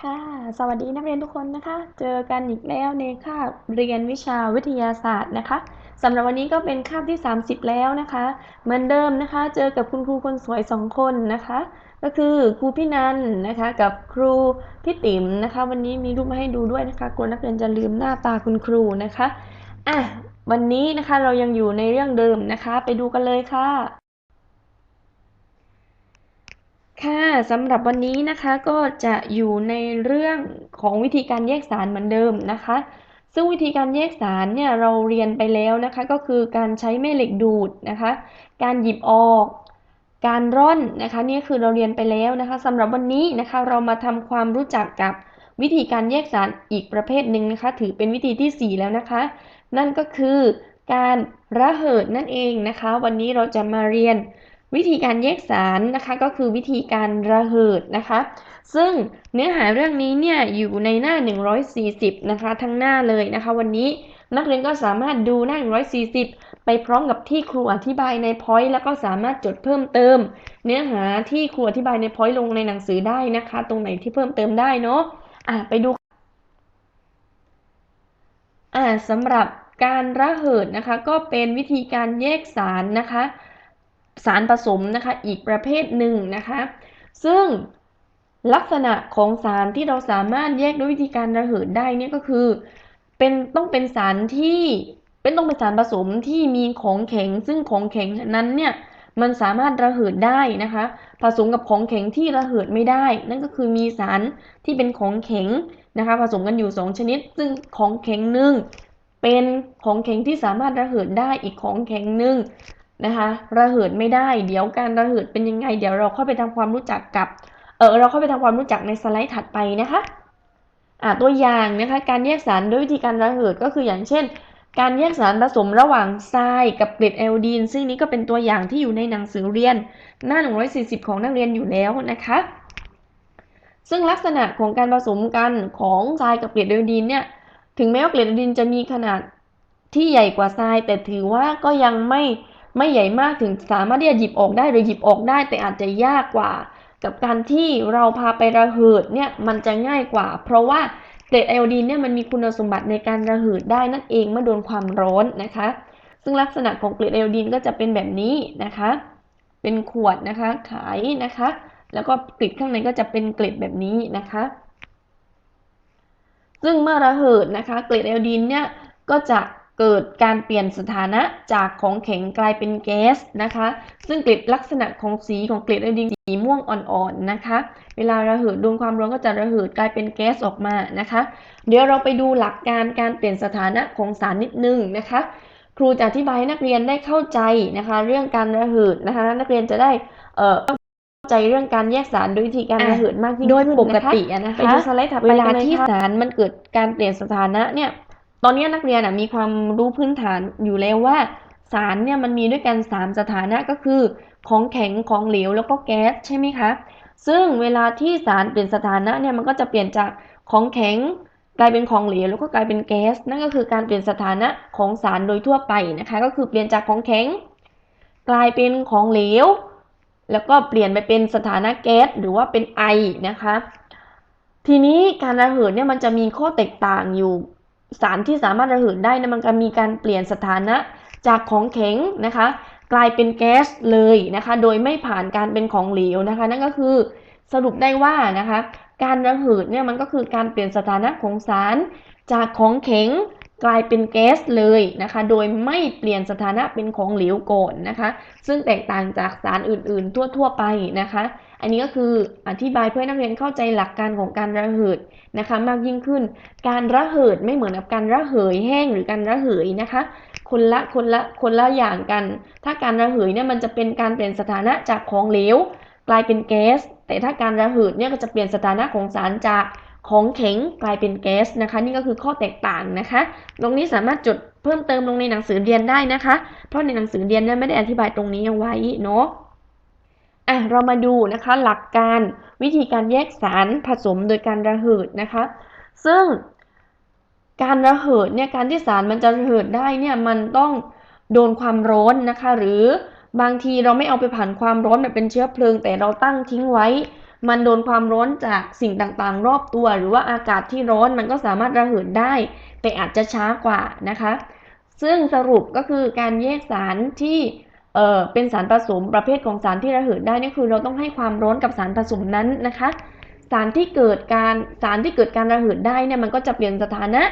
ค่ะ สวัสดีนักเรียนทุกคนนะคะ เจอกันอีกแล้วในคาบเรียนวิชาวิทยาศาสตร์นะคะสำหรับวันนี้ก็เป็นคาบที่ 30 แล้วนะคะ เหมือนเดิมนะคะ เจอกับคุณครูคนสวยสองคนนะคะ ก็คือครูพี่นันนะคะ กับครูพี่ติ๋มนะคะ วันนี้มีรูปมาให้ดูด้วยนะคะกลัวนักเรียนจะลืมหน้าตาคุณครูนะคะอะวันนี้นะคะเรายังอยู่ในเรื่องเดิมนะคะ ไปดูกันเลยค่ะ ค่ะสำหรับวันนี้นะคะก็จะอยู่ในเรื่องของวิธีการแยกสารเหมือนเดิมนะคะ ซึ่งวิธีการแยกสารเนี่ยเราเรียนไปแล้วนะคะก็คือการใช้แม่เหล็กดูดนะคะ การหยิบออก การร่อนนะคะนี่คือเราเรียนไปแล้วนะคะสำหรับวันนี้นะคะเรามาทำความรู้จักกับวิธีการแยกสารอีกประเภทหนึ่งนะคะ ถือเป็นวิธีที่ 4 แล้วนะคะ นั่นก็คือการระเหิดนั่นเองนะคะ วันนี้เราจะมาเรียน วิธีการแยกสารนะคะก็คือวิธีการระเหิดนะคะ ซึ่งเนื้อหาเรื่องนี้เนี่ยอยู่ในหน้า 140 นะคะ ทั้งหน้าเลยนะคะ วันนี้นักเรียนก็สามารถดูหน้า 140 ไปพร้อมกับที่ครูอธิบายในพอยต์แล้วก็สามารถจดเพิ่มเติม เนื้อหาที่ครูอธิบายในพอยต์ลงในหนังสือได้นะคะ ตรงไหนที่เพิ่มเติมได้เนาะอะไปดูอ่าสำหรับการระเหิดนะคะ ก็เป็นวิธีการแยกสารนะคะ สารผสมนะคะอีกประเภทหนึ่งนะคะ ซึ่งลักษณะของสารที่เราสามารถแยกด้วยวิธีการระเหิดได้เนี่ยก็คือ เป็นต้องเป็นสารที่เป็นต้องเป็นสารผสมที่มีของแข็ง ซึ่งของแข็งนั้นเนี่ยมันสามารถระเหิดได้นะคะ ผสมกับของแข็งที่ระเหิดไม่ได้ นั่นก็คือมีสารที่เป็นของแข็งนะคะ ผสมกันอยู่ 2 ชนิด ซึ่งของแข็งหนึ่งเป็นของแข็งที่สามารถระเหิดได้อีกของแข็งหนึ่ง นะคะระเหิดไม่ได้ เดี๋ยวการระเหิดเป็นยังไง เดี๋ยวเราเข้าไปทำความรู้จักกับเออเราเข้าไปทำความรู้จักในสไลด์ถัดไปนะคะอ่าตัวอย่างนะคะการแยกสารด้วยวิธีการระเหิดก็คืออย่างเช่น การแยกสารผสมระหว่างทรายกับเกล็ดไอโอดีน ซึ่งนี้ก็เป็นตัวอย่างที่อยู่ในหนังสือเรียน หน้า 140 ของนักเรียนอยู่แล้วนะคะซึ่งลักษณะของการผสมกันของทรายกับเกล็ดไอโอดีนเนี่ยถึงแม้ว่าเกล็ดไอโอดีนจะมีขนาดที่ใหญ่กว่าทรายแต่ถือว่าก็ยังไม่ ไม่ใหญ่มากถึงสามารถที่จะหยิบออกได้หรือหยิบออกได้ แต่อาจจะยากกว่า กับการที่เราพาไประเหิดเนี่ยมันจะง่ายกว่า เพราะว่าเกล็ดไอโอดีนเนี่ยมันมีคุณสมบัติในการระเหิดได้นั่นเองเมื่อโดนความร้อนนะคะ ซึ่งลักษณะของเกล็ดไอโอดีนก็จะเป็นแบบนี้นะคะ เป็นขวดนะคะขายนะคะ แล้วก็กลิดข้างในก็จะเป็นเกล็ดแบบนี้นะคะ ซึ่งเมื่อระเหิดนะคะ เกล็ดไอโอดีนเนี่ยก็จะ เกิดการเปลี่ยนสถานะจากของแข็งกลายเป็นแก๊สนะคะ ซึ่งเกล็ดลักษณะของสีของเกล็ดไอโอดีนสีม่วงอ่อนๆนะคะ เวลาระเหิดโดนความร้อนก็จะระเหิดกลายเป็นแก๊สออกมานะคะ เดี๋ยวเราไปดูหลักการการเปลี่ยนสถานะของสารนิดนึงนะคะ ครูจะอธิบายให้นักเรียนได้เข้าใจนะคะ เรื่องการระเหิดนะคะนักเรียนจะได้เอ่อเข้าใจเรื่องการแยกสารโดยวิธีการระเหิดมากยิ่งขึ้นโดยปกตินะคะอะนะคะไปดูสไลด์ถัดไปเวลากันเลยที่ค่ะสารมันเกิดการเปลี่ยนสถานะเนี่ย ตอนนี้นักเรียนมีความรู้พื้นฐานอยู่แล้วว่า สารเนี่ยมันมีด้วยกัน 3 สถานะก็คือ ของแข็งของเหลวแล้วก็แก๊สใช่ไหมคะซึ่งเวลาที่สารเปลี่ยนสถานะเนี่ยมันก็จะเปลี่ยนจากของแข็งกลายเป็นของเหลวแล้วก็กลายเป็นแก๊สนั่นก็คือการเปลี่ยนสถานะของสารโดยทั่วไปนะคะ ก็คือเปลี่ยนจากของแข็ง กลายเป็นของเหลว แล้วก็เปลี่ยนไปเป็นสถานะแก๊สหรือว่าเป็นไอนะคะ ทีนี้การระเหิดเนี่ยมันจะมีข้อแตกต่างอยู่ สารที่สามารถระเหิดได้นะมันก็มีการเปลี่ยนสถานะจากของแข็งนะคะ กลายเป็นแก๊สเลยนะคะ โดยไม่ผ่านการเป็นของเหลวนะคะ นั่นก็คือสรุปได้ว่านะคะ การระเหิดเนี่ยมันก็คือการเปลี่ยนสถานะของสารจากของแข็ง กลายเป็นแก๊สเลยนะคะ โดยไม่เปลี่ยนสถานะเป็นของเหลวก่อนนะคะ ซึ่งแตกต่างจากสารอื่นๆ ทั่ว ๆ ไปนะคะ อันนี้ก็คืออธิบายเพื่อให้นักเรียนเข้าใจหลักการของการระเหิดนะคะ มากยิ่งขึ้น การระเหิดไม่เหมือนกับการระเหยแห้งหรือการระเหยนะคะ คนละคนละคนละอย่างกัน ถ้าการระเหยเนี่ยมันจะเป็นการเปลี่ยนสถานะจากของเหลวกลายเป็นแก๊ส แต่ถ้าการระเหิดเนี่ยก็จะเปลี่ยนสถานะของสารจาก ของแข็งกลายเป็นแก๊สนะคะ นี่ก็คือข้อแตกต่างนะคะ ตรงนี้สามารถจดเพิ่มเติมลงในหนังสือเรียนได้นะคะ เพราะในหนังสือเรียนเนี่ยไม่ได้อธิบายตรงนี้เอาไว้เนาะอะเรามาดูนะคะหลักการวิธีการแยกสารผสมโดยการระเหิดนะคะ ซึ่งการระเหิดเนี่ยการที่สารมันจะระเหิดได้เนี่ยมันต้องโดนความร้อนนะคะ หรือบางทีเราไม่เอาไปผ่านความร้อนแบบเป็นเชื้อเพลิง แต่เราตั้งทิ้งไว้ มันโดนความร้อนจากสิ่งต่างๆ รอบตัว หรือว่าอากาศที่ร้อนมันก็สามารถระเหิดได้ แต่อาจจะช้ากว่านะคะ ซึ่งสรุปก็คือการแยกสารที่เออเป็นสารผสมประเภทของสารที่ระเหิดได้นี่คือเราต้องให้ความร้อนกับสารผสมนั้นนะคะ สารที่เกิดการสารที่เกิดการระเหิดได้เนี่ยมันก็จะเปลี่ยนสถานะ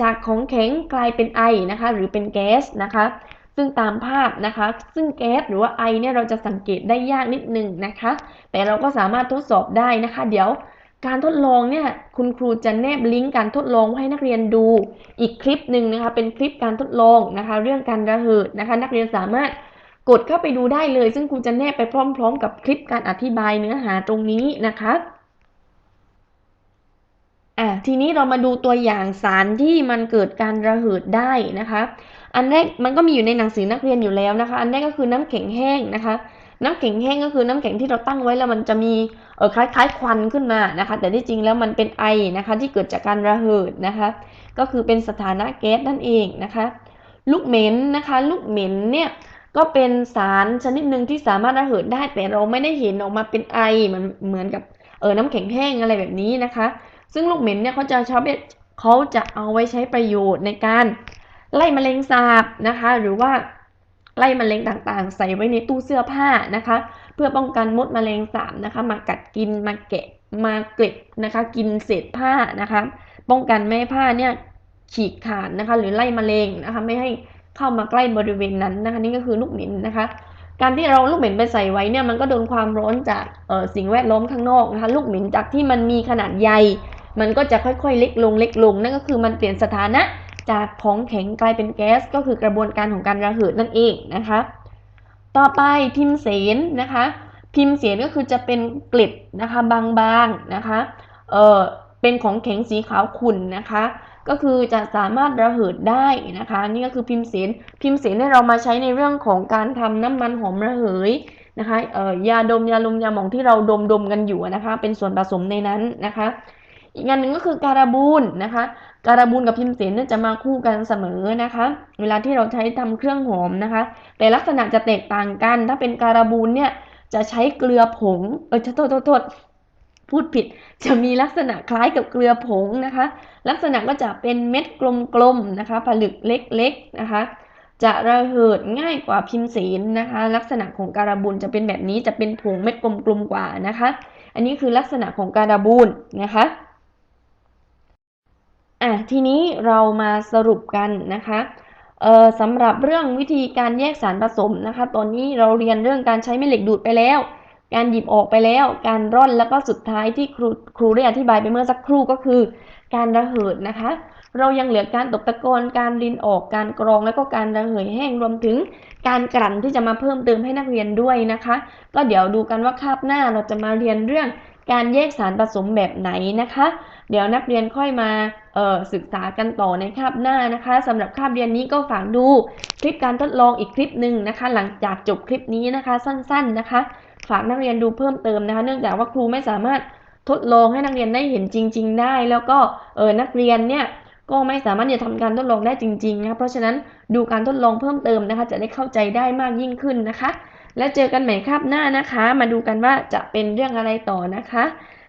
จากของแข็งกลายเป็นไอนะคะ หรือเป็นแก๊สนะคะ ซึ่งตามภาพนะคะ ซึ่งแก๊สหรือว่าไอเนี่ยเราจะสังเกตได้ยากนิดนึงนะคะ แต่เราก็สามารถทดสอบได้นะคะ เดี๋ยวการทดลองเนี่ยคุณครูจะแนบลิงก์การทดลองให้นักเรียนดูอีกคลิปหนึ่งนะคะ เป็นคลิปการทดลองนะคะ เรื่องการระเหิดนะคะ นักเรียนสามารถกดเข้าไปดูได้เลย ซึ่งครูจะแนบไปพร้อม ๆ กับคลิปการอธิบายเนื้อหาตรงนี้นะคะ อะทีนี้เรามาดูตัวอย่างสารที่มันเกิดการระเหิดได้นะคะ อันแรกมันก็มีอยู่ในหนังสือนักเรียนอยู่แล้วนะคะ อันแรกก็คือน้ำแข็งแห้งนะคะ น้ำแข็งแห้งก็คือน้ำแข็งที่เราตั้งไว้แล้วมันจะมีเออคล้ายๆควันขึ้นมานะคะ แต่ที่จริงแล้วมันเป็นไอนะคะ ที่เกิดจากการระเหิดนะคะ ก็คือเป็นสถานะแก๊สนั่นเองนะคะ ลูกเหม็นนะคะ ลูกเหม็นเนี่ยก็เป็นสารชนิดหนึ่งที่สามารถระเหิดได้แต่เราไม่ได้เห็นออกมาเป็นไอเหมือนเหมือนกับเออน้ำแข็งแห้งอะไรแบบนี้นะคะ ซึ่งลูกเหม็นเนี่ยเขาจะชอบเขาจะเอาไว้ใช้ประโยชน์ในการไล่แมลงสาบนะคะ หรือว่าไล่แมลงต่างๆ ใส่ไว้ในตู้เสื้อผ้านะคะ เพื่อป้องกันมดแมลงสาบนะคะ มากัดกินมาแกะมาเก็บนะคะ กินเศษผ้านะคะ ป้องกันไม่ให้ผ้าเนี่ยฉีกขาดนะคะ หรือไล่แมลงนะคะ ไม่ให้เข้ามาใกล้บริเวณนั้นนะคะ นี่ก็คือลูกเหม็นนะคะ การที่เราลูกเหม็นไปใส่ไว้เนี่ยมันก็โดนความร้อนจากสิ่งแวดล้อมข้างนอกนะคะ ลูกเหม็นจากที่มันมีขนาดใหญ่ มันก็จะค่อยๆเล็กลงเล็กลง นั่นก็คือมันเปลี่ยนสถานะจากของแข็งกลายเป็นแก๊ส ก็คือกระบวนการของการระเหิดนั่นเองนะคะ ต่อไปพิมเสนนะคะ พิมเสนก็คือจะเป็นเกล็ดนะคะบางๆนะคะเออเป็นของแข็งสีขาวขุ่นนะคะก็คือจะสามารถระเหิดได้นะคะ นี่ก็คือพิมเสนพิมเสนเนี่ยเรามาใช้ในเรื่องของการทำน้ำมันหอมระเหยนะคะเออยาดมยาลมยาหมองที่เราดมดมกันอยู่นะคะ เป็นส่วนผสมในนั้นนะคะ อีกงานหนึ่งก็คือการาบูนนะคะ การบูนกับพิมเสนจะมาคู่กันเสมอนะคะ เวลาที่เราใช้ทำเครื่องหอมนะคะ แต่ลักษณะจะแตกต่างกัน ถ้าเป็นการบูนเนี่ยจะใช้เกลือผง เออโทษโทษโทษพูดผิดจะมีลักษณะคล้ายกับเกลือผงนะคะ ลักษณะก็จะเป็นเม็ดกลมๆนะคะ ผลึกเล็กๆนะคะ จะระเหิดง่ายกว่าพิมเสนนะคะ ลักษณะของการบูนจะเป็นแบบนี้จะเป็นผงเม็ดกลมๆกว่านะคะ อันนี้คือลักษณะของการบูนนะคะ อะทีนี้เรามาสรุปกันนะคะเอ่อสำหรับเรื่องวิธีการแยกสารผสมนะคะ ตอนนี้เราเรียนเรื่องการใช้แม่เหล็กดูดไปแล้ว การหยิบออกไปแล้ว การร่อนแล้วก็สุดท้ายที่ครูครูได้อธิบายไปเมื่อสักครู่ก็คือ การระเหิดนะคะ เรายังเหลือการตกตะกอนการรินออกการกรองแล้วก็การระเหยแห้งรวมถึง การกลั่นที่จะมาเพิ่มเติมให้นักเรียนด้วยนะคะ ก็เดี๋ยวดูกันว่าคาบหน้าเราจะมาเรียนเรื่องการแยกสารผสมแบบไหนนะคะ เดี๋ยวนักเรียนค่อยมาศึกษากันต่อในคาบหน้านะคะสำหรับคาบเรียนนี้ก็ฝากดูคลิปการทดลองอีกคลิปหนึ่งนะคะ หลังจากจบคลิปนี้นะคะ สั้น ๆนะคะ ฝากนักเรียนดูเพิ่มเติมนะคะ เนื่องจากว่าครูไม่สามารถทดลองให้นักเรียนได้เห็นจริง ๆ ได้ แล้วก็เออนักเรียนเนี่ยก็ไม่สามารถจะทำการทดลองได้จริงๆนะเพราะฉะนั้นดูการทดลองเพิ่มเติมนะคะ จะได้เข้าใจได้มากยิ่งขึ้นนะคะ แล้วเจอกันใหม่คาบหน้านะคะ มาดูกันว่าจะเป็นเรื่องอะไรต่อนะคะ